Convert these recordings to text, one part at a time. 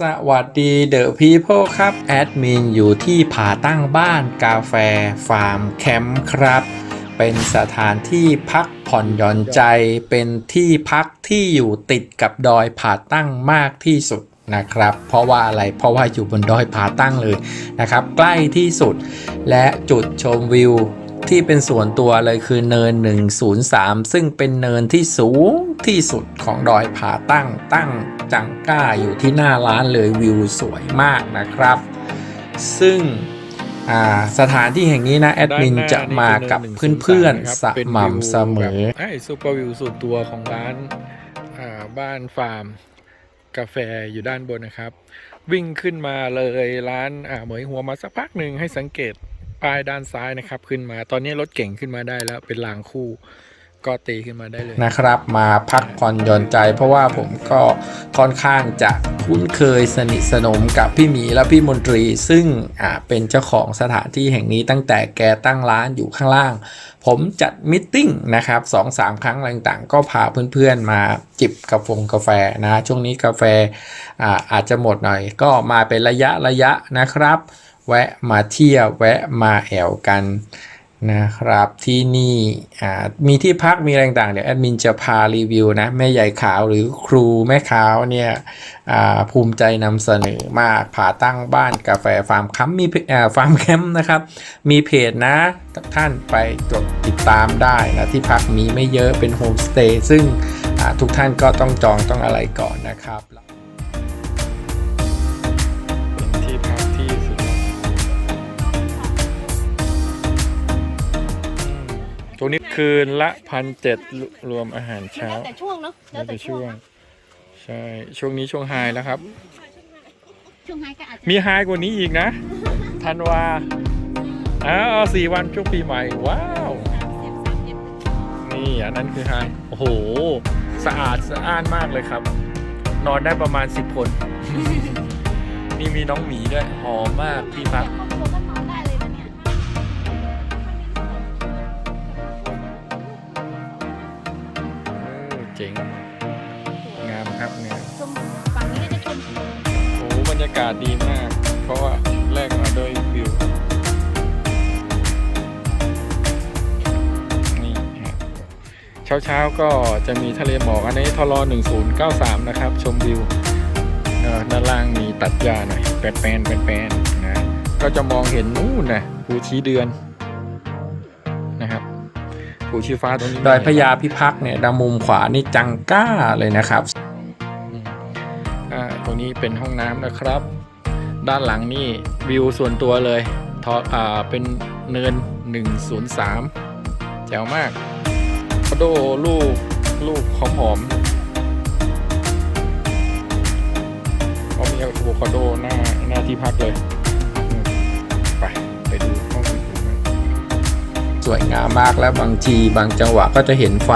สวัสดีเดอะพีโพครับ แอดมินอยู่ที่ผาตั้งบ้านกาแฟฟาร์มแคมป์ครับ เป็นสถานที่พักผ่อนหย่อนใจเป็นที่พักที่อยู่ติดกับดอยผาตั้งมากที่สุดนะครับ เพราะว่าอะไรเพราะว่าอยู่บนดอยผาตั้งเลยนะครับ ใกล้ที่สุดและจุดชมวิว ที่เป็นส่วนตัวเลยคือเนิน 103 ซึ่งเป็นเนินที่สูงที่สุดของดอยผาตั้งตั้งจังก้าอยู่ที่หน้าร้านเลยวิวสวยมากนะครับ ซึ่งอ่าสถานที่แห่งนี้นะแอดมินจะมากับเพื่อนๆสม่ำเสมอไอ้ซูเปอร์วิวส่วนตัวของร้านอ่าบ้านฟาร์ม กาแฟอยู่ด้านบนนะครับ วิ่งขึ้นมาเลยร้านอ่าเหมยหัวมาสักพักหนึ่งให้สังเกต ป้ายด้านซ้ายนะครับ ขึ้นมา ตอนนี้รถเก่งขึ้นมาได้แล้ว เป็นรางคู่ ก็ตีขึ้นมาได้เลยนะครับ มาพักผ่อนหย่อนใจ เพราะว่าผมก็ค่อนข้างจะคุ้นเคยสนิทสนมกับพี่หมีและพี่มนตรี ซึ่งอ่าเป็นเจ้าของสถานที่แห่งนี้ตั้งแต่แกตั้งร้านอยู่ข้างล่าง ผมจัดมิทติ้งนะครับสองสามครั้งต่างๆ ก็พาเพื่อนๆมาจิบกาแฟกาแฟนะช่วงนี้กาแฟอาอาจจะหมดหน่อย ก็มาเป็นระยะระยะนะครับ แวะมาเที่ยวแวะมาแอวกันนะครับที่นี่มีที่พักมีอะไรต่างๆเดี๋ยวแอดมินจะพารีวิวนะแม่ใหญ่ขาวหรือครูแม่ขาวเนี่ยภูมิใจนำเสนอมากผาตั้งบ้านกาแฟฟาร์มคัมมีฟาร์มแคมป์นะครับ มีเพจนะท่านไปกดติดตามได้นะที่พักมีไม่เยอะเป็นโฮมสเตย์ซึ่งทุกท่านก็ต้องจองต้องอะไรก่อนนะครับ รงนี้คืนละพันเจ็ดรวมอาหารเช้าแล้วแต่ช่วงเนาะแล้วแต่ช่วง ใช่ ช่วงนี้ช่วงไฮแล้วครับ ช่วงไฮก็อาจจะมีไฮกว่านี้อีกนะธันวาอ้าวสี่วันช่วงปีใหม่ ว้าว นี่อันนั้นคือไฮโอ้โห สะอาดสะอ้านมากเลยครับ นอนได้ประมาณ10คน นี่มีน้องหมีด้วย หอมมากที่พัก จ๋งงามครับงามชมฝั่งนี้ก็จะชมโอ้บรรยากาศดีมาก เพราะว่าแรกมาด้วยวิวนี่ฮะเช้าเช้าๆก็จะมีทะเลหมอกอันนี้ทร1093 นะครับ ชมวิวเอ่อด้านล่างมีตัดหญ้าหน่อยแปนแปนแปนแปนๆนะก็จะมองเห็นนู่นนะภูชีเดือนนะครับ ภูชีฟ้าตรงนี้ดอยพญาพิพักษ์เนี่ยดางมุมขวานี่จังก้าเลยนะครับอ่าตรงนี้เป็นห้องน้ำนะครับ ด้านหลังนี่วิวส่วนตัวเลยทออ่าเป็นเนิน 103 แจ๋วมากคาโดลูกลูกหอมหอมเขามีอะโวคาโดหน้าหน้าที่พักเลย สวยงามมากและบางทีบางจังหวะก็จะเห็นไฟ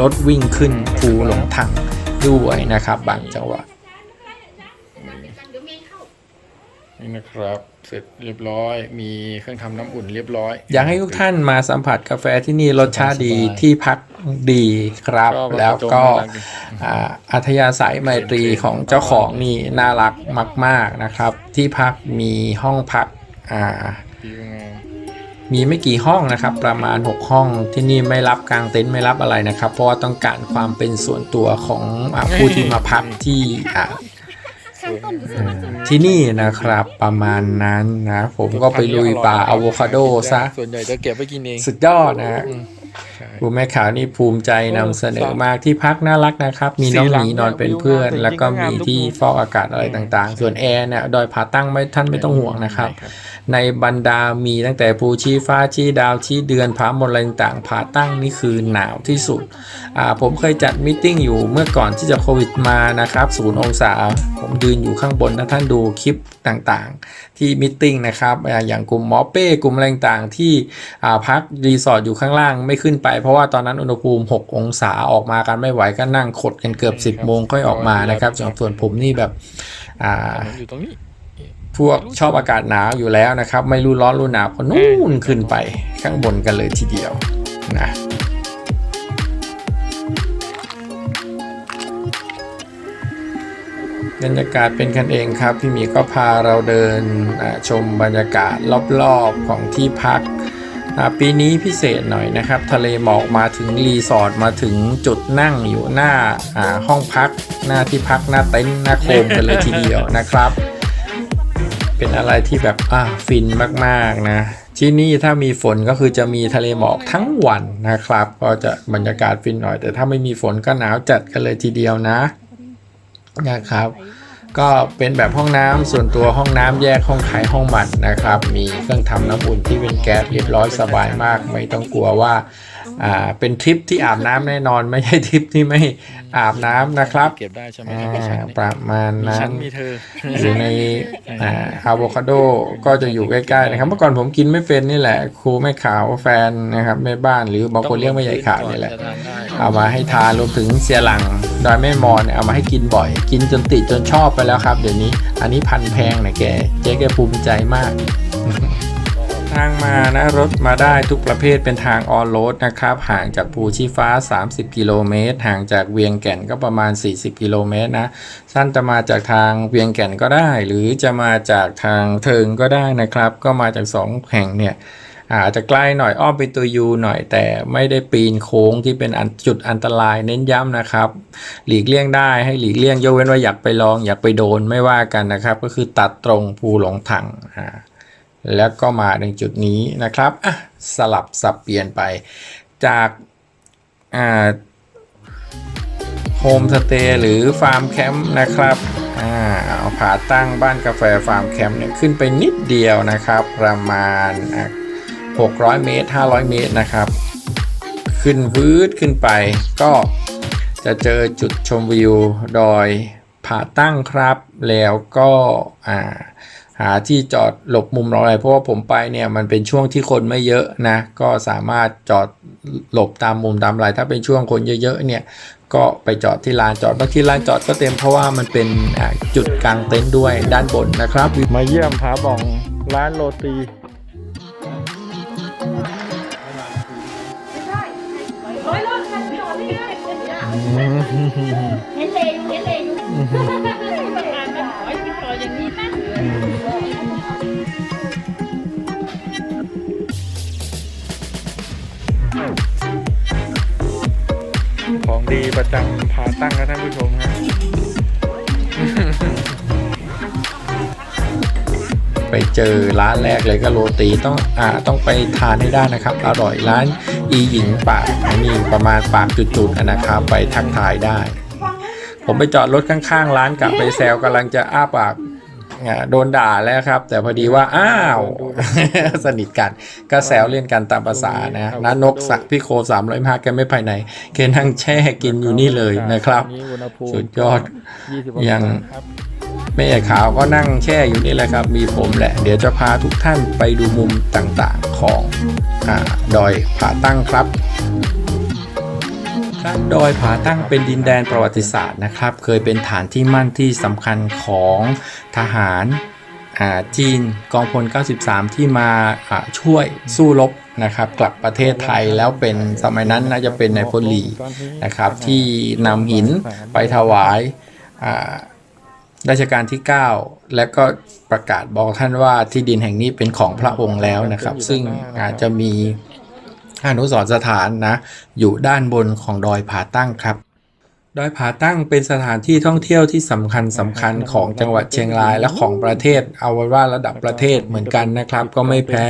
รถวิ่งขึ้นภูหลงทังด้วยนะครับ บางจังหวะเดี๋ยวเมย์เข้านี่นะครับเสร็จเรียบร้อยมีเครื่องทำน้ำอุ่นเรียบร้อย อยากให้ทุกท่านมาสัมผัสกาแฟที่นี่รสชาติดีสบายๆที่พักดีครับชอบแล้วก็น่ารักดีอ่าอัธยาศัยไมตรีของเจ้าของนี่น่ารักมาก ๆนะครับ ที่พักมีห้องพักอ่าวิวงา มมีไม่กี่ห้องนะครับ ประมาณ 6 ห้องที่นี่ไม่รับกางเต็นท์ไม่รับอะไรนะครับ เพราะว่าต้องการความเป็นส่วนตัวของอาผู้ที่มาพักที่อ่าข้างต้นอยู่ส่วนนั้นส่วนนั้นที่นี่นะครับประมาณนั้นนะ ผมก็ไปลุยป่าอะโวคาโดซะส่วนใหญ่จะเก็บไว้กินเอง สุดยอดนะ ฮะอืมใช่คุณแม่ขาวนี่ภูมิใจนำเสนอมากที่พักน่ารักนะครับ มีน้องหมีนอนเป็นเพื่อน แล้วก็มีที่ฟอกอากาศอะไรต่างๆ ส่วนแอร์เนี่ยดอยผาตั้งไม่ท่านไม่ต้องห่วงนะครับ ในบรรดามีตั้งแต่ภูชีฟ้าชีดาวชีเดือนผามนอะไรต่างๆผาตั้งนี่คือหนาวที่สุดอ่าผมเคยจัดมิทติ้งอยู่เมื่อก่อนที่จะโควิดมานะครับศูนย์องศาผมยืนอยู่ข้างบนถ้าท่านดูคลิปต่างๆ ที่มิทติ้งนะครับอ่าอย่างกลุ่มหมอเป้กลุ่มอะไรต่างๆที่อ่าพักรีสอร์ทอยู่ข้างล่างไม่ขึ้นไป เพราะว่าตอนนั้นอุณหภูมิ 6 องศาออกมากันไม่ไหวก็นั่งขดกันเกือบ 10 โมงค่อยออกมานะครับส่วนส่วนผมนี่แบบอ่าผมอยู่ตรงนี้พวกชอบอากาศหนาวอยู่แล้วนะครับ ไม่รู้ร้อนรู้หนาวก็นู่นขึ้นไปข้างบนกันเลยทีเดียวนะ บรรยากาศเป็นกันเองครับ พี่หมีก็พาเราเดินชมบรรยากาศรอบๆของที่พัก ปีนี้พิเศษหน่อยนะครับ ทะเลหมอกมาถึงรีสอร์ทมาถึงจุดนั่งอยู่หน้าห้องพัก หน้าที่พักหน้าเต็นท์หน้าโคมกันเลยทีเดียวนะครับ เป็นอะไรที่แบบอ่าฟินมากๆนะ ที่นี่ถ้ามีฝนก็คือจะมีทะเลหมอกทั้งวันนะครับ ก็จะบรรยากาศฟินหน่อย แต่ถ้าไม่มีฝนก็หนาวจัดกันเลยทีเดียวนะ นะครับ ก็เป็นแบบห้องน้ำส่วนตัวห้องน้ำแยกห้องขายห้องมันนะครับ มีเครื่องทำน้ำอุ่นที่เป็นแก๊สเรียบร้อยสบายมาก ไม่ต้องกลัวว่า อ่าเป็นทริปที่อาบน้ำแน่นอนไม่ใช่ทริปที่ไม่อาบน้ำนะครับเก็บได้ใช่ไหมอ่าครับมีชั้นประมาณมีนั้ชั้นนมีเธออยู่ในอ่าอะโวคาโดก็จะอยู่ใกล้ๆนะครับ เมื่อก่อนผมกินไม่เป็นนี่แหละ ครูแม่ขาวแฟนนะครับแม่บ้านหรือบางคนเรียกแม่ใหญ่ขาวนี่แหละจะทานได้เอามาให้ทานรวมถึงเสียหลังดอยแม่มอนเนี่ยเอามาให้กินบ่อย กินจนติดจนชอบไปแล้วครับ เดี๋ยวนี้ อันนี้พันแพงนะแกเจ๊แกภูมิใจมาก ทางมานะรถมาได้ทุกประเภทเป็นทางออนโรดนะครับ ห่างจากภูชีฟ้า 30 กิโลเมตร ห่างจากเวียงแก่นก็ประมาณ 40 กิโลเมตรนะสั้นจะมาจากทางเวียงแก่นก็ได้ หรือจะมาจากทางเทิงก็ได้นะครับ ก็มาจากสองแห่งเนี่ยอาจจะใกล้หน่อยอ้อมเป็นตัวยูหน่อยแต่ไม่ได้ปีนโค้งที่เป็นอันจุดอันตรายเน้นย้ำนะครับ หลีกเลี่ยงได้ให้หลีกเลี่ยงยกเว้นว่าอยากไปลองอยากไปโดนไม่ว่ากันนะครับ ก็คือตัดตรงภูหลงถังอ่า แล้วก็มาในจุดนี้นะครับอะสลับสับเปลี่ยนไปจากอ่าโฮมสเตย์หรือฟาร์มแคมป์นะครับอ่าเอาผาตั้งบ้านกาแฟฟาร์มแคมป์เนี่ยขึ้นไปนิดเดียวนะครับ ประมาณ 600 เมตร 500 เมตรนะครับ ขึ้นวืดขึ้นไปก็จะเจอจุดชมวิวดอยผาตั้งครับ แล้วก็อ่า หาที่จอดหลบมุมเราอะไรเพราะว่าผมไปเนี่ยมันเป็นช่วงที่คนไม่เยอะนะ ก็สามารถจอดหลบตามมุมตามอะไรถ้าเป็นช่วงคนเยอะๆเนี่ยก็ไปจอดที่ลานจอดบางทีลานจอดก็เต็มเพราะว่ามันเป็นอ่าจุดกลางเต็นท์ด้วยด้านบนนะครับ มาเยี่ยมผาบ่องร้านโรตีร้อยรถคันพี่อ๋อนี่เลยเห็นเลยอยู่เห็นเลยอยู่ ดีประจำผาตั้งนะท่านผู้ชมฮะไปเจอร้านแรกเลยก็โรตีต้องอ่าต้องไปทานให้ได้นะครับ อร่อยร้านอีหญิงปากนี่ประมาณปากจุดๆนะครับไปทักทายได้ ผมไปจอดรถข้างๆ ร้านกลับไปแซวกำลังจะอ้าปาก โดนด่าแล้วครับ แต่พอดีว่า อ้าว สนิทกันก็แซวเล่นกันตามภาษานะน้านกสักพี่โคสามร้อยห้าแกไม่ไปไหนแกนั่งแช่กินอยู่นี่เลยนะครับนี่อุณหภูมิสุดยอด20ยังองศาครับแม่ใหญ่ขาวก็นั่งแช่อยู่นี่แหละครับ มีผมแหละ เดี๋ยวจะพาทุกท่านไปดูมุมต่างๆของอาดอยผาตั้งครับ ครับดอยผาตั้งเป็นดินแดนประวัติศาสตร์นะครับ เคยเป็นฐานที่มั่นที่สำคัญของทหารจีนกองพล 93 ที่มาช่วยสู้รบนะครับ กลับประเทศไทยแล้วเป็นสมัยนั้นน่าจะเป็นในพลลีนะครับ ที่นำหินไปถวายอ่ารัชกาลที่ 9 และก็ประกาศบอกท่านว่าที่ดินแห่งนี้เป็นของพระองค์แล้วนะครับ ซึ่งอาจจะมี อนุสรสถานนะ อยู่ด้านบนของดอยผาตั้งครับ ดอยผาตั้งเป็นสถานที่ท่องเที่ยวที่สำคัญสำคัญของจังหวัดเชียงรายและของประเทศ เอาไว้ว่าระดับประเทศเหมือนกันนะครับ ก็ไม่แพ้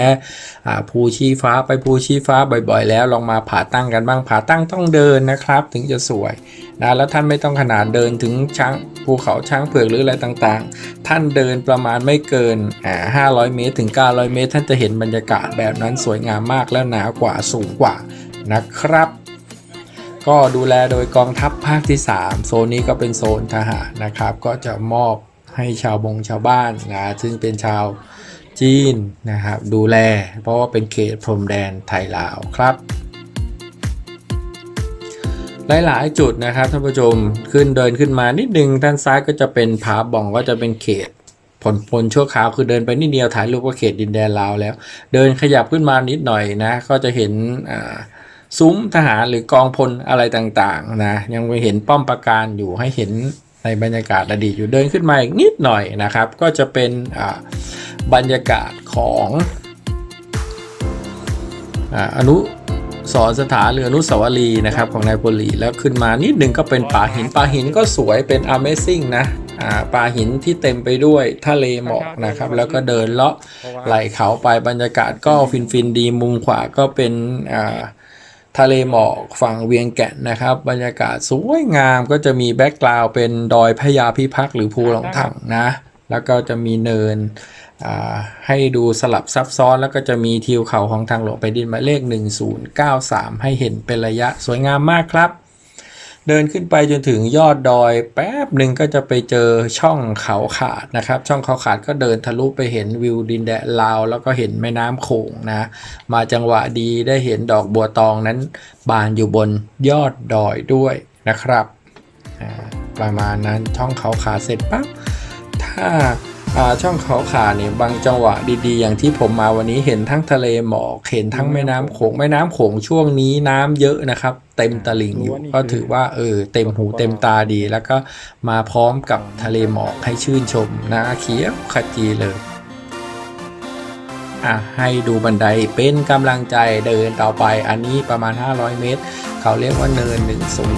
อ่าภูชีฟ้าไปภูชีฟ้าบ่อยๆ แล้วลองมาผาตั้งกันบ้างผาตั้งต้องเดินนะครับ ถึงจะสวยนะแล้วท่านไม่ต้องขนาดเดินถึงช้างภูเขาช้างเผือกหรืออะไรต่างๆ ท่านเดินประมาณไม่เกินอ่า500 เมตรถึง 900 เมตร ท่านจะเห็นบรรยากาศแบบนั้นสวยงามมากและหนากว่าสูงกว่านะครับ ก็ดูแลโดยกองทัพภาคที่ 3 โซนนี้ก็เป็นโซนทหารนะครับ ก็จะมอบให้ชาวบงชาวบ้านนะซึ่งเป็นชาวจีนนะครับ ดูแลเพราะว่าเป็นเขตพรมแดนไทยลาวครับ หลายๆจุดนะครับท่านผู้ชมขึ้นเดินขึ้นมานิดนึงด้านซ้ายก็จะเป็นผาบ่องก็จะเป็นเขตผลพลชั่วคราวคือเดินไปนิดเดียวถ่ายรูปก็เขตดินแดนลาวแล้ว เดินขยับขึ้นมานิดหน่อยนะ ก็จะเห็นอ่า ซุ้มทหารหรือกองพลอะไรต่างๆนะยังไปเห็นป้อมปราการอยู่ให้เห็นในบรรยากาศอดีตอยู่เดินขึ้นมาอีกนิดหน่อยนะครับ ก็จะเป็นอ่าบรรยากาศของอ่าอนุสรณ์สถานหรืออนุสาวรีย์นะครับของนายโปลีแล้วขึ้นมานิดนึงก็เป็นป่าหินป่าหินก็สวยเป็น Amazing นะอ่าป่าหินที่เต็มไปด้วยทะเลหมอกนะครับ แล้วก็เดินเลาะเพราะว่าไหลเขาไปบรรยากาศก็ฟินฟินๆดีมุมขวาก็เป็นอ่า ทะเลหมอกฝั่งเวียงแก่นนะครับ บรรยากาศสวยงามก็จะมีแบ็กกราวด์เป็นดอยพญาพิพักษ์หรือภูหลงถังนะ แล้วก็จะมีเนินให้ดูสลับซับซ้อนแล้วก็จะมีทิวเขาของทางหลวงไปดินหมายเลข 1093 ให้เห็นเป็นระยะสวยงามมากครับ เดินขึ้นไปจนถึงยอดดอย แป๊บหนึ่งก็จะไปเจอช่องเขาขาดนะครับ ช่องเขาขาดก็เดินทะลุไปเห็นวิวดินแดนลาว แล้วก็เห็นแม่น้ำโขงนะ มาจังหวะดีได้เห็นดอกบัวตองนั้น บานอยู่บนยอดดอยด้วยนะครับประมาณนั้นช่องเขาขาดเสร็จปั๊บถ้า ช่องเขาขาดเนี่ยบางจังหวะดีๆ อย่างที่ผมมาวันนี้เห็นทั้งทะเลหมอกเห็นทั้งแม่น้ำโขงแม่น้ำโขงช่วงนี้น้ำเยอะนะครับ เต็มตลิ่งอยู่ก็ถือว่าเออเต็มหูเต็มตาดี แล้วก็มาพร้อมกับทะเลหมอกให้ชื่นชมนะเขียวขจีเลยอะให้ดูบันไดเป็นกำลังใจเดินต่อไปอันนี้ประมาณ 500 เมตร เขาเรียกว่าเนิน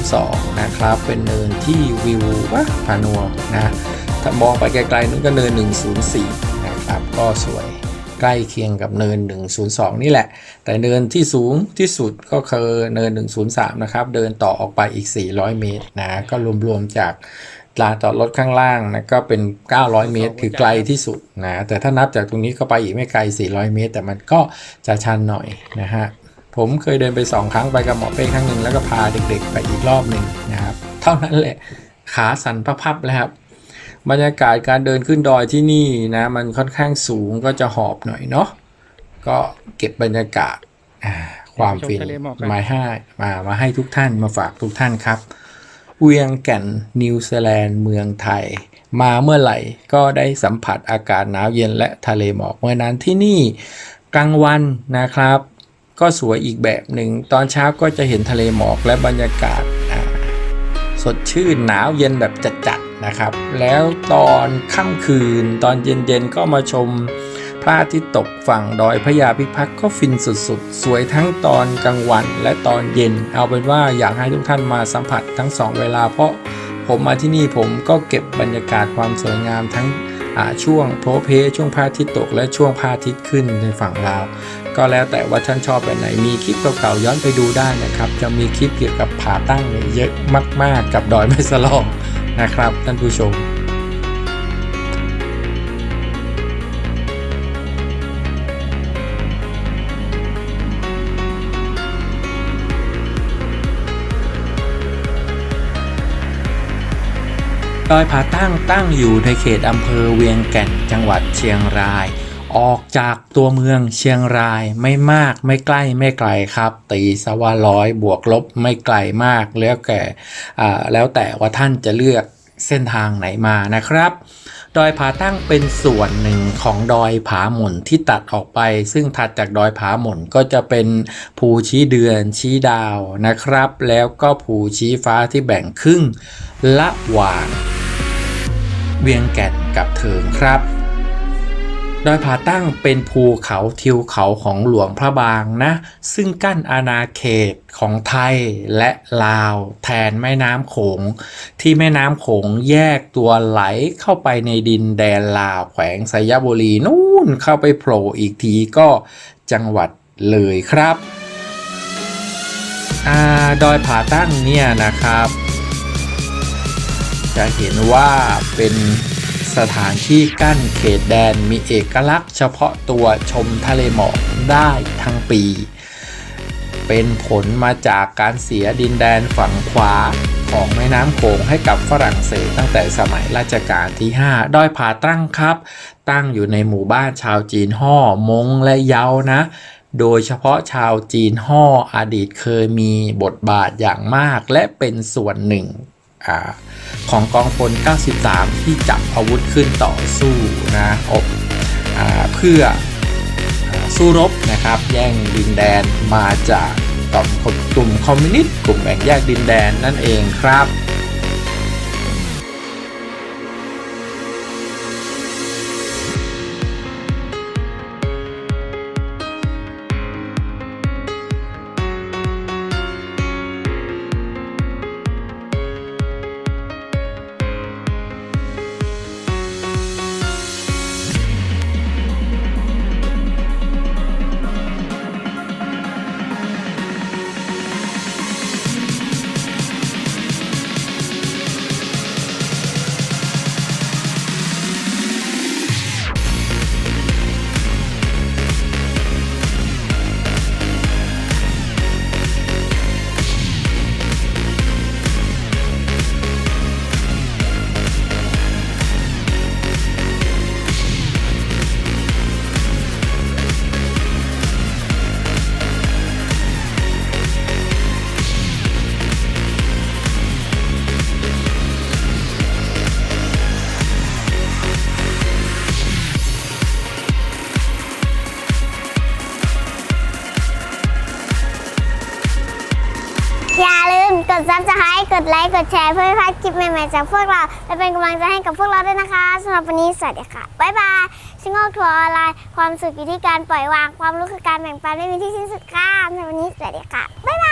102นะครับ เป็นเนินที่วิววะพานัวนะ ถ้ามองไปไกลๆนั่นก็เนิน 104 นะครับ ก็สวยใกล้เคียงกับเนิน 102 นี่แหละ แต่เนินที่สูงที่สุดก็คือเนิน 103 นะครับ เดินต่อออกไปอีก 400 เมตรนะ ก็รวมๆจากลานจอดรถข้างล่างนะก็เป็น 900 เมตร คือไกลที่สุดนะ แต่ถ้านับจากตรงนี้ก็ไปอีกไม่ไกล 400 เมตร แต่มันก็จะชันหน่อยนะฮะ ผมเคยเดินไป 2 ครั้งไปกับหมอเป้ครั้งหนึ่งแล้วก็พาเด็กๆ ไปอีกรอบหนึ่งนะครับ เท่านั้นแหละ ขาสั่นพับๆแล้วครับ บรรยากาศการเดินขึ้นดอยที่นี่นะมันค่อนข้างสูงก็จะหอบหน่อยเนาะก็เก็บบรรยากาศอ่าความฟินชมทะเลหมอกกันมาให้มามาให้ทุกท่านมาฝากทุกท่านครับ เวียงแก่นนิวซีแลนด์เมืองไทย มาเมื่อไหร่ก็ได้สัมผัสอากาศหนาวเย็นและทะเลหมอกเมื่อนั้นที่นี่กลางวันนะครับ ก็สวยอีกแบบหนึ่ง ตอนเช้าก็จะเห็นทะเลหมอกและบรรยากาศอ่าสดชื่นหนาวเย็นแบบจัดๆ นะครับ แล้วตอนค่ำคืนตอนเย็นๆก็มาชมพระอาทิตย์ตกฝั่งดอยพระยาพิพักษ์ก็ฟินสุดๆ สวยทั้งตอนกลางวันและตอนเย็น เอาเป็นว่าอยากให้ทุกท่านมาสัมผัสทั้งสองเวลา เพราะผมมาที่นี่ผมก็เก็บบรรยากาศความสวยงามทั้งช่วงโพเพช่วงพระอาทิตย์ตกและช่วงพระอาทิตย์ขึ้นในฝั่งลาว ก็แล้วแต่ว่าท่านชอบแบบไหนมีคลิปเก่าๆย้อนไปดูได้นะครับ จะมีคลิปเกี่ยวกับผาตั้งเยเยอะมากๆ กับดอยแม่สลอง นะครับ ท่านผู้ชม ดอยผาตั้งตั้งอยู่ในเขตอำเภอเวียงแก่นจังหวัดเชียงราย ออกจากตัวเมืองเชียงรายไม่มากไม่ใกล้ไม่ไกลครับ ตีสว่าร้อยบวกลบไม่ไกลมากแล้วแก่อ่าแล้วแต่ว่าท่านจะเลือกเส้นทางไหนมานะครับดอยผาตั้งเป็นส่วนหนึ่งของดอยผาหม่นที่ตัดออกไป ซึ่งถัดจากดอยผาหม่นก็จะเป็นภูชี้เดือนชี้ดาวนะครับ แล้วก็ภูชี้ฟ้าที่แบ่งครึ่งละหว่างเวียงแก่นกับเถิงครับ ดอยผาตั้งเป็นภูเขาทิวเขาของหลวงพระบางนะ ซึ่งกั้นอาณาเขตของไทยและลาว แทนแม่น้ำโขง ที่แม่น้ำโขงแยกตัวไหลเข้าไปในดินแดนลาวแขวงสยบุรีนู่นเข้าไปโผล่อีกทีก็จังหวัดเลยครับอดอยผาตั้งเนี่ยนะครับ จะเห็นว่าเป็น สถานที่กั้นเขตแดนมีเอกลักษณ์เฉพาะตัวชมทะเลหมอกได้ทั้งปี เป็นผลมาจากการเสียดินแดนฝั่งขวาของแม่น้ำโขงให้กับฝรั่งเศสตั้งแต่สมัยรัชกาลที่ 5 ด้อยผาตั้งครับ ตั้งอยู่ในหมู่บ้านชาวจีนห่อมงและเยานะ โดยเฉพาะชาวจีนห่ออดีตเคยมีบทบาทอย่างมากและเป็นส่วนหนึ่ง อของกองพล 93 ที่จับอาวุธขึ้นต่อสู้นะอบอเพื่ออสู้รบนะครับ แย่งดินแดนมาจากกลุ่มกลุ่มคอมมิวนิสต์กลุ่มแบ่งแยกดินแดนนั่นเองครับ ดแชร์เพื่อพลาดคลิปใหม่ๆจากพวกเรา และเป็นกำลังใจให้กับพวกเราด้วยนะคะสำหรับวันนี้สวัสดีค่ะ บ๊ายบายชิงโงทัวร์ออนไลน์ ความสุขอยู่ที่การปล่อยวาง ความรู้คือการแบ่งปันไม่มีที่สิ้นสุดค่ะสำหรับวันนี้สวัสดีค่ะ บ๊ายบาย